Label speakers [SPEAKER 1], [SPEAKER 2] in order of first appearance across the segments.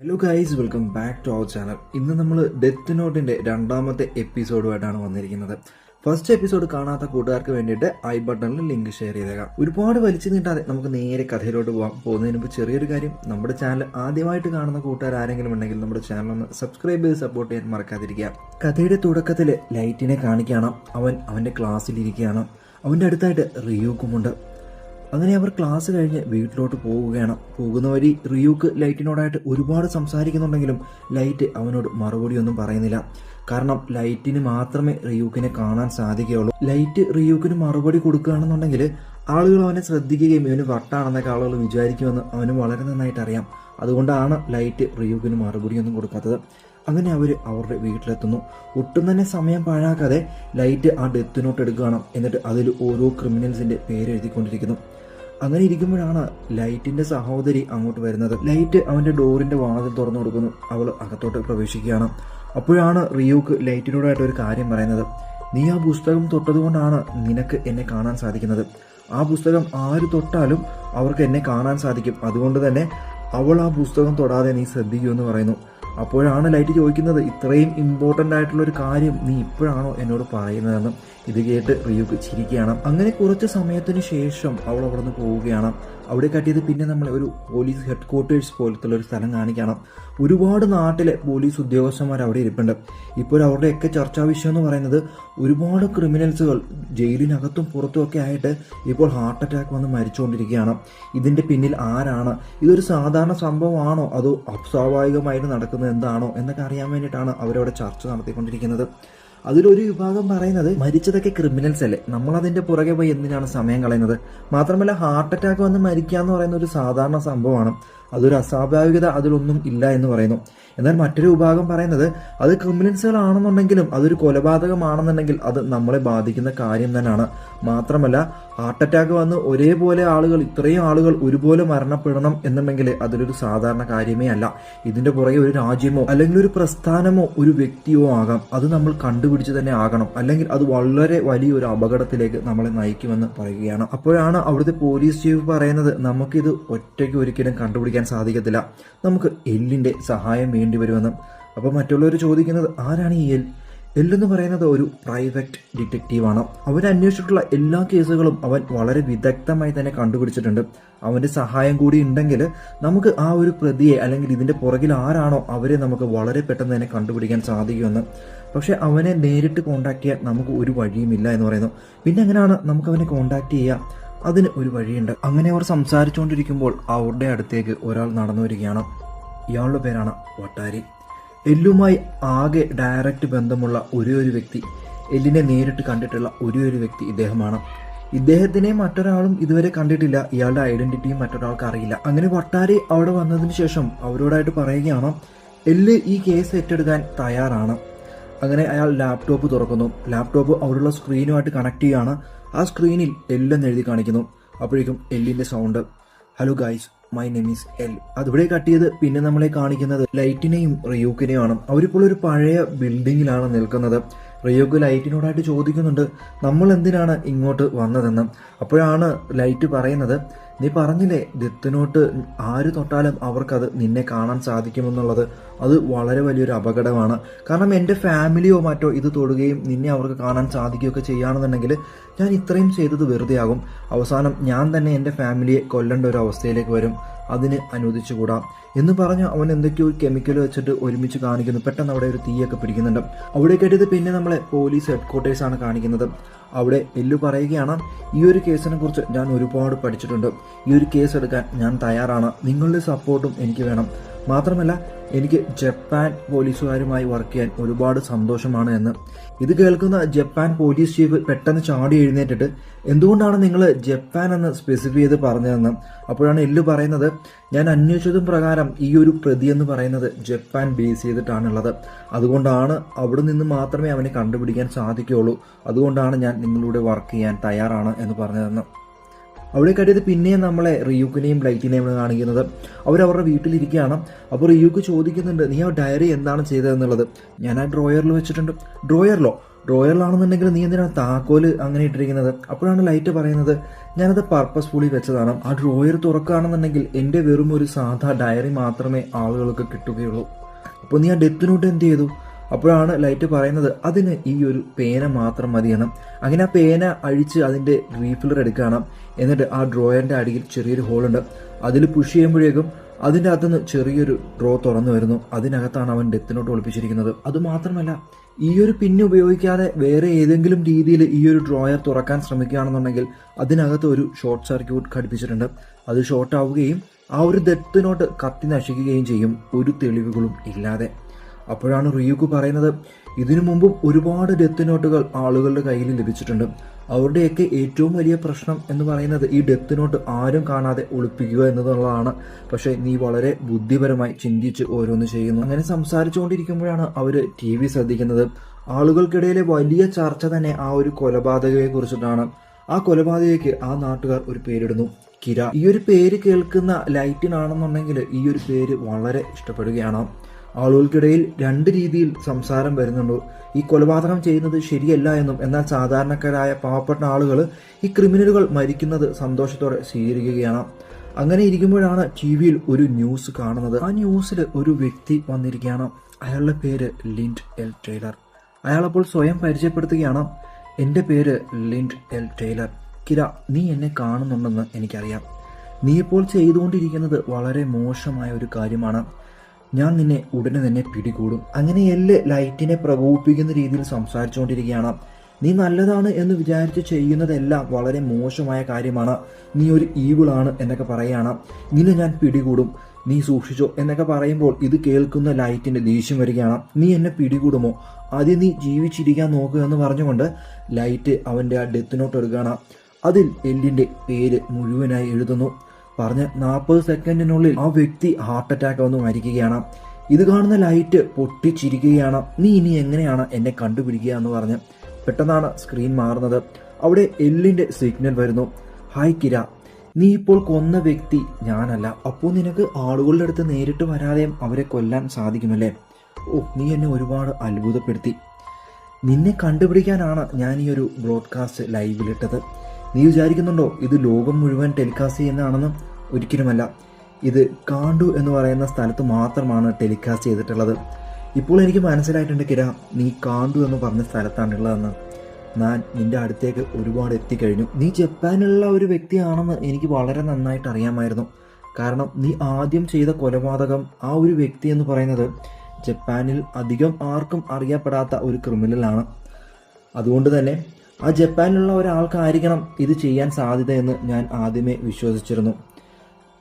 [SPEAKER 1] Hello guys welcome back to our channel ഇന്ന് നമ്മൾ death നോട്ടിന്റെ രണ്ടാമത്തെ എപ്പിസോഡുമായിട്ടാണ് വന്നിരിക്കുന്നത്. ഫസ്റ്റ് എപ്പിസോഡ് കാണാത്ത കൂട്ടുകാർക്ക് വേണ്ടിയിട്ട് ഐ ബട്ടണിൽ ലിങ്ക് ഷെയർ ചെയ്തേക്കാം. ഒരുപാട് വലിച്ചു നീട്ടാതെ നമുക്ക് നേരെ കഥയിലോട്ട് പോകാം പോകുന്നതിന് മുമ്പ് ചെറിയൊരു കാര്യം നമ്മുടെ ചാനൽ ആദ്യമായിട്ട് കാണുന്ന കൂട്ടുകാർ ആരെങ്കിലും ഉണ്ടെങ്കിൽ നമ്മുടെ ചാനൽ ഒന്ന് സബ്സ്ക്രൈബ് ചെയ്ത് സപ്പോർട്ട് ചെയ്യാൻ മറക്കാതിരിക്കുക. കഥയുടെ തുടക്കത്തിൽ ലൈറ്റിനെ കാണിക്കുകയാണ്. അവൻ അവന്റെ ക്ലാസ്സിലിരിക്കുകയാണ് അവന്റെ അടുത്തായിട്ട് റിയൂക്കുമുണ്ട് അങ്ങനെ അവർ ക്ലാസ് കഴിഞ്ഞ് വീട്ടിലോട്ട് പോവുകയാണ്. പോകുന്ന വഴി റിയൂക്ക് ലൈറ്റിനോടായിട്ട് ഒരുപാട് സംസാരിക്കുന്നുണ്ടെങ്കിലും ലൈറ്റ് അവനോട് മറുപടി ഒന്നും പറയുന്നില്ല. കാരണം ലൈറ്റിന് മാത്രമേ റിയൂക്കിനെ കാണാൻ സാധിക്കുകയുള്ളൂ. ലൈറ്റ് റിയൂക്കിന് മറുപടി കൊടുക്കുകയാണെന്നുണ്ടെങ്കിൽ ആളുകൾ അവനെ ശ്രദ്ധിക്കുകയും ഇവന് വട്ടാണെന്നൊക്കെ ആളുകൾ വിചാരിക്കുമെന്ന് അവന് വളരെ നന്നായിട്ട് അറിയാം. അതുകൊണ്ടാണ് ലൈറ്റ് റിയൂക്കിന് മറുപടിയൊന്നും കൊടുക്കാത്തത്. അങ്ങനെ അവർ അവരുടെ വീട്ടിലെത്തുന്നു. ഒട്ടും തന്നെ സമയം പാഴാക്കാതെ ലൈറ്റ് ആ ഡെത്ത് നോട്ട് എടുക്കുകയാണ്. എന്നിട്ട് അതിൽ ഓരോ ക്രിമിനൽസിന്റെ പേര് എഴുതിക്കൊണ്ടിരിക്കുന്നു. അങ്ങനെ ഇരിക്കുമ്പോഴാണ് ലൈറ്റിന്റെ സഹോദരി അങ്ങോട്ട് വരുന്നത്. ലൈറ്റ് അവന്റെ ഡോറിന്റെ വാതിൽ തുറന്നു കൊടുക്കുന്നു. അവൾ അകത്തോട്ട് പ്രവേശിക്കുകയാണ്. അപ്പോഴാണ് റിയൂക്ക് ലൈറ്റിനോടായിട്ട് ഒരു കാര്യം പറയുന്നത്. നീ ആ പുസ്തകം തൊട്ടതുകൊണ്ടാണ് നിനക്ക് എന്നെ കാണാൻ സാധിക്കുന്നത്. ആ പുസ്തകം ആര് തൊട്ടാലും അവർക്ക് എന്നെ കാണാൻ സാധിക്കും. അതുകൊണ്ട് തന്നെ അവൾ ആ പുസ്തകം തൊടാതെ നീ ശ്രദ്ധിക്കൂ എന്ന് പറയുന്നു. അപ്പോഴാണ് ലൈറ്റ് ചോദിക്കുന്നത് ഇത്രയും ഇമ്പോർട്ടന്റ് ആയിട്ടുള്ള ഒരു കാര്യം നീ ഇപ്പോഴാണോ എന്നോട് പറയുന്നതെന്ന്. ഇത് കേട്ട് റിയുക്ക് ചിരിക്കുകയാണ്. അങ്ങനെ കുറച്ച് സമയത്തിന് ശേഷം അവൾ അവിടെ നിന്ന് പോവുകയാണ്. അവിടെ കട്ടിയത് പിന്നെ നമ്മൾ ഒരു പോലീസ് ഹെഡ് ക്വാർട്ടേഴ്സ് ഒരു സ്ഥലം കാണിക്കണം. ഒരുപാട് നാട്ടിലെ പോലീസ് ഉദ്യോഗസ്ഥന്മാർ അവിടെ ഇരിപ്പുണ്ട്. ഇപ്പോൾ അവരുടെയൊക്കെ ചർച്ചാ വിഷയം എന്ന് പറയുന്നത് ഒരുപാട് ക്രിമിനൽസുകൾ ജയിലിനകത്തും പുറത്തും ഒക്കെ ആയിട്ട് ഇപ്പോൾ ഹാർട്ട് അറ്റാക്ക് വന്ന് മരിച്ചുകൊണ്ടിരിക്കുകയാണ്. ഇതിന്റെ പിന്നിൽ ആരാണ്? ഇതൊരു സാധാരണ സംഭവമാണോ? അതോ അസ്വാഭാവികമായിട്ട് നടക്കുന്നത് എന്താണോ? എന്നൊക്കെ അറിയാൻ വേണ്ടിയിട്ടാണ് അവരവിടെ ചർച്ച നടത്തിക്കൊണ്ടിരിക്കുന്നത്. അതിലൊരു വിഭാഗം പറയുന്നത് മരിച്ചതൊക്കെ ക്രിമിനൽസ് അല്ലേ? നമ്മൾ അതിന്റെ പുറകെ പോയി എന്തിനാണ് സമയം കളയുന്നത്? മാത്രമല്ല ഹാർട്ട് അറ്റാക്ക് വന്ന് മരിക്കുക എന്ന് പറയുന്ന ഒരു സാധാരണ സംഭവമാണ്. അതൊരു അസ്വാഭാവികത അതിലൊന്നും ഇല്ല എന്ന് പറയുന്നു. എന്നാൽ മറ്റൊരു വിഭാഗം പറയുന്നത് അത് ക്രിമിനൽസുകളാണെന്നുണ്ടെങ്കിലും അതൊരു കൊലപാതകമാണെന്നുണ്ടെങ്കിൽ അത് നമ്മളെ ബാധിക്കുന്ന കാര്യം തന്നെയാണ്. മാത്രമല്ല ഹാർട്ട് അറ്റാക്ക് വന്ന് ഒരേപോലെ ആളുകൾ ഇത്രയും ആളുകൾ ഒരുപോലെ മരണപ്പെടണം എന്നുണ്ടെങ്കിൽ അതിലൊരു സാധാരണ കാര്യമേ അല്ല. ഇതിന്റെ പുറകെ ഒരു രാജ്യമോ അല്ലെങ്കിൽ ഒരു പ്രസ്ഥാനമോ ഒരു വ്യക്തിയോ ആകാം. അത് നമ്മൾ കണ്ടുപിടിച്ച് തന്നെ ആകണം. അല്ലെങ്കിൽ അത് വളരെ വലിയൊരു അപകടത്തിലേക്ക് നമ്മളെ നയിക്കുമെന്ന് പറയുകയാണ്. അപ്പോഴാണ് അവിടുത്തെ പോലീസ് ചീഫ് പറയുന്നത് നമുക്കിത് ഒറ്റയ്ക്ക് ഒരിക്കലും കണ്ടുപിടിക്കാൻ സാധിക്കത്തില്ല. നമുക്ക് എല്ലിന്റെ സഹായം വേണ്ടി വരുമെന്ന്. അപ്പൊ മറ്റുള്ളവർ ചോദിക്കുന്നത് ആരാണ് ഈ എൽ? എല്ലെന്ന് പറയുന്നത് ഒരു പ്രൈവറ്റ് ഡിറ്റക്റ്റീവാണ്. അവൻ എല്ലാ കേസുകളും അവൻ വളരെ വിദഗ്ധമായി തന്നെ കണ്ടുപിടിച്ചിട്ടുണ്ട്. അവന്റെ സഹായം കൂടി ഉണ്ടെങ്കിൽ നമുക്ക് ആ ഒരു പ്രതിയെ അല്ലെങ്കിൽ ഇതിന്റെ പുറകിൽ ആരാണോ അവരെ നമുക്ക് വളരെ പെട്ടെന്ന് തന്നെ കണ്ടുപിടിക്കാൻ സാധിക്കുമെന്ന്. പക്ഷെ അവനെ നേരിട്ട് കോണ്ടാക്ട് ചെയ്യാൻ നമുക്ക് ഒരു വഴിയുമില്ല എന്ന് പറയുന്നു. പിന്നെ എങ്ങനെയാണ് നമുക്ക് അവനെ കോണ്ടാക്ട് ചെയ്യുക അതിന് ഒരു വഴിയുണ്ട്. അങ്ങനെ അവർ സംസാരിച്ചുകൊണ്ടിരിക്കുമ്പോൾ അവരുടെ അടുത്തേക്ക് ഒരാൾ നടന്നു വരികയാണ്. ഇയാളുടെ പേരാണ് വട്ടാരി. എല്ലുമായി ആകെ ഡയറക്റ്റ് ബന്ധമുള്ള ഒരേ ഒരു വ്യക്തി എല്ലിനെ നേരിട്ട് കണ്ടിട്ടുള്ള ഒരേ ഒരു വ്യക്തി ഇദ്ദേഹമാണ്. ഇദ്ദേഹത്തിനെ മറ്റൊരാളും ഇതുവരെ കണ്ടിട്ടില്ല. ഇയാളുടെ ഐഡന്റിറ്റിയും മറ്റൊരാൾക്ക് അറിയില്ല. അങ്ങനെ വട്ടാരി അവിടെ വന്നതിന് ശേഷം അവരോടായിട്ട് പറയുകയാണ് എല്ല് ഈ കേസ് ഏറ്റെടുക്കാൻ തയ്യാറാണ്. അങ്ങനെ അയാൾ ലാപ്ടോപ്പ് തുറക്കുന്നു. ലാപ്ടോപ്പ് അവിടെയുള്ള സ്ക്രീനുമായിട്ട് കണക്ട് ചെയ്യുകയാണ് ആ സ്ക്രീനിൽ എല്ലെന്ന് എഴുതി കാണിക്കുന്നു. അപ്പോഴേക്കും എല്ലിന്റെ sound hello guys my name is L അതിവിടെ കട്ട് ചെയ്ത് പിന്നെ നമ്മളെ കാണിക്കുന്നത് ലൈറ്റിനെയും റിയൂക്കിനെയും ആണ് അവരിപ്പോൾ ഒരു പഴയ ബിൽഡിങ്ങിലാണ് നിൽക്കുന്നത്. റിയോക്ക് ലൈറ്റിനോടായിട്ട് ചോദിക്കുന്നുണ്ട് നമ്മൾ എന്തിനാണ് ഇങ്ങോട്ട് വന്നതെന്ന്? അപ്പോഴാണ് ലൈറ്റ് പറയുന്നത് നീ പറഞ്ഞില്ലേ ദത്തനോട്ട് ആര് തൊട്ടാലും അവർക്കത് നിന്നെ കാണാൻ സാധിക്കുമെന്നുള്ളത്? അത് വളരെ വലിയൊരു അപകടമാണ്. കാരണം എന്റെ ഫാമിലിയോ മറ്റോ ഇത് തൊടുകയും നിന്നെ അവർക്ക് കാണാൻ സാധിക്കുകയൊക്കെ ചെയ്യുകയാണെന്നുണ്ടെങ്കിൽ ഞാൻ ഇത്രയും ചെയ്തത് വെറുതെയാകും. അവസാനം ഞാൻ തന്നെ എന്റെ ഫാമിലിയെ കൊല്ലേണ്ട ഒരു അവസ്ഥയിലേക്ക് വരും. അതിന് അനുവദിച്ചുകൂടാ? എന്ന് പറഞ്ഞ് അവൻ എന്തൊക്കെയോ കെമിക്കൽ വെച്ചിട്ട് ഒരുമിച്ച് കാണിക്കുന്നു. പെട്ടെന്ന് അവിടെ ഒരു തീയൊക്കെ പിടിക്കുന്നുണ്ട്. അവിടെ കേട്ടത് പിന്നെ നമ്മളെ പോലീസ് ഹെഡ് ക്വാർട്ടേഴ്സാണ് കാണിക്കുന്നത്. അവിടെ എല്ലു പറയുകയാണ് ഈ ഒരു കേസിനെ കുറിച്ച് ഞാൻ ഒരുപാട് പഠിച്ചിട്ടുണ്ട്. ഈ ഒരു കേസ് എടുക്കാൻ ഞാൻ തയ്യാറാണ്. നിങ്ങളുടെ സപ്പോർട്ടും എനിക്ക് വേണം. മാത്രമല്ല എനിക്ക് ജപ്പാൻ പോലീസുകാരുമായി വർക്ക് ചെയ്യാൻ ഒരുപാട് സന്തോഷമാണ് എന്ന്. ഇത് കേൾക്കുന്ന ജപ്പാൻ പോലീസ് ചീഫ് പെട്ടെന്ന് ചാടി എഴുന്നേറ്റിട്ട് എന്തുകൊണ്ടാണ് നിങ്ങൾ ജപ്പാൻ എന്ന് സ്പെസിഫൈ ചെയ്ത് പറഞ്ഞതെന്ന്? അപ്പോഴാണ് എല്ലു പറയുന്നത് ഞാൻ അന്വേഷിച്ചതും പ്രകാരം ഈ ഒരു പ്രതി എന്ന് പറയുന്നത് ജപ്പാൻ ബേസ് ചെയ്തിട്ടാണുള്ളത്. അതുകൊണ്ടാണ് അവിടെ നിന്ന് മാത്രമേ അവനെ കണ്ടുപിടിക്കാൻ സാധിക്കുകയുള്ളൂ. അതുകൊണ്ടാണ് ഞാൻ നിങ്ങളുടെ വർക്ക് ചെയ്യാൻ തയ്യാറാണ് എന്ന് പറഞ്ഞതെന്ന്. അവിടെ കണ്ടിയത് പിന്നെയും നമ്മളെ റിയൂക്കിനെയും ബ്ലൈറ്റിനെയും കാണിക്കുന്നത്. അവരവരുടെ വീട്ടിലിരിക്കുകയാണ്. അപ്പോൾ റിയൂക്ക് ചോദിക്കുന്നുണ്ട് നീ ആ ഡയറി എന്താണ് ചെയ്തതെന്നുള്ളത്? ഞാൻ ആ ഡ്രോയറിൽ വെച്ചിട്ടുണ്ട്. ഡ്രോയറിലോ ഡ്രോയറിലാണെന്നുണ്ടെങ്കിൽ നീ എന്തിനാണ് താക്കോൽ അങ്ങനെ ഇട്ടിരിക്കുന്നത്? അപ്പോഴാണ് ലൈറ്റ് പറയുന്നത് ഞാനത് പർപ്പസ്ഫുള്ളി വെച്ചതാണ്. ആ ഡ്രോയർ തുറക്കുകയാണെന്നുണ്ടെങ്കിൽ എന്റെ വെറും ഒരു സാധാ ഡയറി മാത്രമേ ആളുകൾക്ക് കിട്ടുകയുള്ളൂ. അപ്പോൾ നീ ആ ഡെത്ത് നോട്ട് എന്ത് ചെയ്തു? അപ്പോഴാണ് ലൈറ്റ് പറയുന്നത് അതിന് ഈ ഒരു പേന മാത്രം മതിയാണ് അങ്ങനെ ആ പേന അഴിച്ച് അതിന്റെ റീഫില്ലർ എടുക്കുകയാണ്. എന്നിട്ട് ആ ഡ്രോയറിന്റെ അടിയിൽ ചെറിയൊരു ഹോൾ ഉണ്ട് അതിൽ പുഷ് ചെയ്യുമ്പോഴേക്കും അതിന്റെ അകത്തുനിന്ന് ചെറിയൊരു ഡ്രോ തുറന്നു വരുന്നു. അതിനകത്താണ് അവൻ ഡെത്ത് നോട്ട് ഒളിപ്പിച്ചിരിക്കുന്നത് അതുമാത്രമല്ല ഈ ഒരു പിന്നെ ഉപയോഗിക്കാതെ വേറെ ഏതെങ്കിലും രീതിയിൽ ഈ ഒരു ഡ്രോയർ തുറക്കാൻ ശ്രമിക്കുകയാണെന്നുണ്ടെങ്കിൽ അതിനകത്ത് ഒരു ഷോർട്ട് സർക്യൂട്ട് ഘടിപ്പിച്ചിട്ടുണ്ട്. അത് ഷോർട്ട് ആവുകയും ആ ഒരു ദത്തിനോട്ട് കത്തി നശിക്കുകയും ചെയ്യും. ഒരു തെളിവുകളും ഇല്ലാതെ. അപ്പോഴാണ് റിയുക്ക് പറയുന്നത് ഇതിനു മുമ്പും ഒരുപാട് ഡെത്ത് നോട്ടുകൾ ആളുകളുടെ കയ്യിൽ ലഭിച്ചിട്ടുണ്ട്. അവരുടെയൊക്കെ ഏറ്റവും വലിയ പ്രശ്നം എന്ന് പറയുന്നത് ഈ ഡെത്ത് നോട്ട് ആരും കാണാതെ ഒളിപ്പിക്കുക എന്നതുള്ളതാണ് പക്ഷേ നീ വളരെ ബുദ്ധിപരമായി ചിന്തിച്ച് ഓരോന്ന് ചെയ്യുന്നു. അങ്ങനെ സംസാരിച്ചുകൊണ്ടിരിക്കുമ്പോഴാണ് അവർ ടി വി ശ്രദ്ധിക്കുന്നത്. ആളുകൾക്കിടയിലെ വലിയ ചർച്ച തന്നെ ആ ഒരു കൊലപാതകയെ കുറിച്ചിട്ടാണ്. ആ കൊലപാതകയ്ക്ക് ആ നാട്ടുകാർ ഒരു പേരിടുന്നു. കിര. ഈ ഒരു പേര് കേൾക്കുന്ന ലൈറ്റിനാണെന്നുണ്ടെങ്കിൽ ഈ ഒരു പേര് വളരെ ഇഷ്ടപ്പെടുകയാണ്. ആളുകൾക്കിടയിൽ രണ്ട് രീതിയിൽ സംസാരം വരുന്നുണ്ട്. ഈ കൊലപാതകം ചെയ്യുന്നത് ശരിയല്ല എന്നും എന്നാൽ സാധാരണക്കാരായ പാവപ്പെട്ട ആളുകൾ ഈ ക്രിമിനലുകൾ മരിക്കുന്നത് സന്തോഷത്തോടെ സ്വീകരിക്കുകയാണ്. അങ്ങനെ ഇരിക്കുമ്പോഴാണ് ടി വിയിൽ ഒരു ന്യൂസ് കാണുന്നത്. ആ ന്യൂസിൽ ഒരു വ്യക്തി വന്നിരിക്കുകയാണ്. അയാളുടെ പേര് ലിൻഡ് എൽ ടൈലർ അയാളപ്പോൾ സ്വയം പരിചയപ്പെടുത്തുകയാണ്. എന്റെ പേര് ലിൻഡ് എൽ ടൈലർ കിര നീ എന്നെ കാണുന്നുണ്ടെന്ന് എനിക്കറിയാം. നീ ഇപ്പോൾ ചെയ്തുകൊണ്ടിരിക്കുന്നത് വളരെ മോശമായ ഒരു കാര്യമാണ്. ഞാൻ നിന്നെ ഉടനെ തന്നെ പിടികൂടും. അങ്ങനെ എല്ല് ലൈറ്റിനെ പ്രകോപിപ്പിക്കുന്ന രീതിയിൽ സംസാരിച്ചുകൊണ്ടിരിക്കുകയാണ്. നീ നല്ലതാണ് എന്ന് വിചാരിച്ച് ചെയ്യുന്നതെല്ലാം വളരെ മോശമായ കാര്യമാണ്. നീ ഒരു ഈവിളാണ് എന്നൊക്കെ പറയുകയാണ് നിന്നെ ഞാൻ പിടികൂടും. നീ സൂക്ഷിച്ചോ എന്നൊക്കെ പറയുമ്പോൾ ഇത് കേൾക്കുന്ന ലൈറ്റിന്റെ ദേഷ്യം വരികയാണ്. നീ എന്നെ പിടികൂടുമോ? ആദ്യം നീ ജീവിച്ചിരിക്കാൻ നോക്കുക എന്ന് പറഞ്ഞുകൊണ്ട് ലൈറ്റ് അവന്റെ ആ ഡെത്ത് നോട്ട് എടുക്കുകയാണ്. അതിൽ എല്ലിന്റെ പേര് മുഴുവനായി എഴുതുന്നു. പറഞ്ഞ് നാൽപ്പത് സെക്കൻഡിനുള്ളിൽ ആ വ്യക്തി ഹാർട്ട് അറ്റാക്ക് വന്ന് മരിക്കുകയാണ്. ഇത് കാണുന്ന ലൈറ്റ് പൊട്ടിച്ചിരിക്കുകയാണ്. നീ ഇനി എങ്ങനെയാണ് എന്നെ കണ്ടുപിടിക്കുക എന്ന് പറഞ്ഞ് പെട്ടെന്നാണ് സ്ക്രീൻ മാറുന്നത്. അവിടെ എല്ലിന്റെ സിഗ്നൽ വരുന്നു. ഹായ് കിര നീ ഇപ്പോൾ കൊന്ന വ്യക്തി ഞാനല്ല. അപ്പോൾ നിനക്ക് ആളുകളുടെ അടുത്ത് നേരിട്ട് വരാതെയും അവരെ കൊല്ലാൻ സാധിക്കുമല്ലേ ഓ നീ എന്നെ ഒരുപാട് അത്ഭുതപ്പെടുത്തി. നിന്നെ കണ്ടുപിടിക്കാനാണ് ഞാൻ ഈ ഒരു ബ്രോഡ്കാസ്റ്റ് ലൈവിലിട്ടത്. നീ വിചാരിക്കുന്നുണ്ടോ ഇത് ലോകം മുഴുവൻ ടെലികാസ്റ്റ് ചെയ്യുന്നതാണെന്ന്? ഒരിക്കലുമല്ല. ഇത് കാണ്ടു എന്ന് പറയുന്ന സ്ഥലത്ത് മാത്രമാണ് ടെലികാസ്റ്റ് ചെയ്തിട്ടുള്ളത്. ഇപ്പോൾ എനിക്ക് മനസ്സിലായിട്ടുണ്ട് കിര നീ കാണ്ടു എന്ന് പറഞ്ഞ സ്ഥലത്താണുള്ളതെന്ന്. ഞാൻ നിന്റെ അടുത്തേക്ക് ഒരുപാട് എത്തിക്കഴിഞ്ഞു നീ ജപ്പാനിലുള്ള ഒരു വ്യക്തിയാണെന്ന് എനിക്ക് വളരെ നന്നായിട്ട് അറിയാമായിരുന്നു. കാരണം നീ ആദ്യം ചെയ്ത കൊലപാതകം ആ ഒരു വ്യക്തി എന്ന് പറയുന്നത് ജപ്പാനിൽ അധികം ആർക്കും അറിയപ്പെടാത്ത ഒരു ക്രിമിനലാണ്. അതുകൊണ്ട് തന്നെ ആ ജപ്പാനിലുള്ള ഒരാൾക്കായിരിക്കണം ഇത് ചെയ്യാൻ സാധ്യതയെന്ന് ഞാൻ ആദ്യമേ വിശ്വസിച്ചിരുന്നു.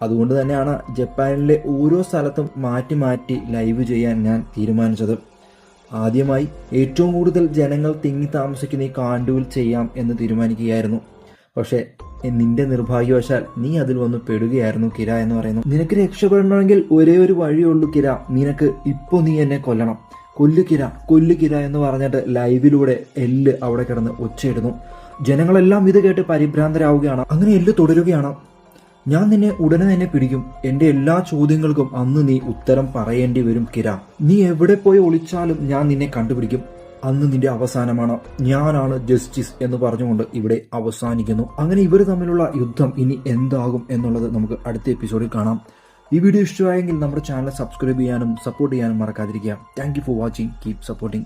[SPEAKER 1] അതുകൊണ്ട് തന്നെയാണ് ജപ്പാനിലെ ഓരോ സ്ഥലത്തും മാറ്റി മാറ്റി ലൈവ് ചെയ്യാൻ ഞാൻ തീരുമാനിച്ചത്. ആദ്യമായി ഏറ്റവും കൂടുതൽ ജനങ്ങൾ തിങ്ങി താമസിക്കുന്ന ഈ കാണ്ടുവിൽ ചെയ്യാം എന്ന് തീരുമാനിക്കുകയായിരുന്നു. പക്ഷേ നിന്റെ നിർഭാഗ്യവശാൽ നീ അതിൽ വന്ന് പെടുകയായിരുന്നു കിര എന്ന് പറയുന്നു. നിനക്ക് രക്ഷപ്പെടണമെങ്കിൽ ഒരേ ഒരു വഴിയുള്ളൂ കിര. നിനക്ക് ഇപ്പോൾ നീ എന്നെ കൊല്ലണം. കൊല്ലുകിര കൊല്ലുകിര എന്ന് പറഞ്ഞിട്ട് ലൈവിലൂടെ എല്ല് അവിടെ കിടന്ന് ഒച്ചയിടുന്നു. ജനങ്ങളെല്ലാം ഇത് കേട്ട് പരിഭ്രാന്തരാവുകയാണ്. അങ്ങനെ എല്ല് തുടരുകയാണ്. ഞാൻ നിന്നെ ഉടനെ തന്നെ പിടിക്കും. എന്റെ എല്ലാ ചോദ്യങ്ങൾക്കും അന്ന് നീ ഉത്തരം പറയേണ്ടി വരും കിര. നീ എവിടെ പോയി ഒളിച്ചാലും ഞാൻ നിന്നെ കണ്ടുപിടിക്കും. അന്ന് നിന്റെ അവസാനമാണ്. ഞാനാണ് ജസ്റ്റിസ് എന്ന് പറഞ്ഞുകൊണ്ട് ഇവിടെ അവസാനിക്കുന്നു. അങ്ങനെ ഇവർ തമ്മിലുള്ള യുദ്ധം ഇനി എന്താകും എന്നുള്ളത് നമുക്ക് അടുത്ത എപ്പിസോഡിൽ കാണാം. ഈ വീഡിയോ ഇഷ്ടമായെങ്കിൽ നമ്മുടെ ചാനൽ സബ്സ്ക്രൈബ് ചെയ്യാനും സപ്പോർട്ട് ചെയ്യാനും മറക്കാതിരിക്കുക. Thank for watching keep supporting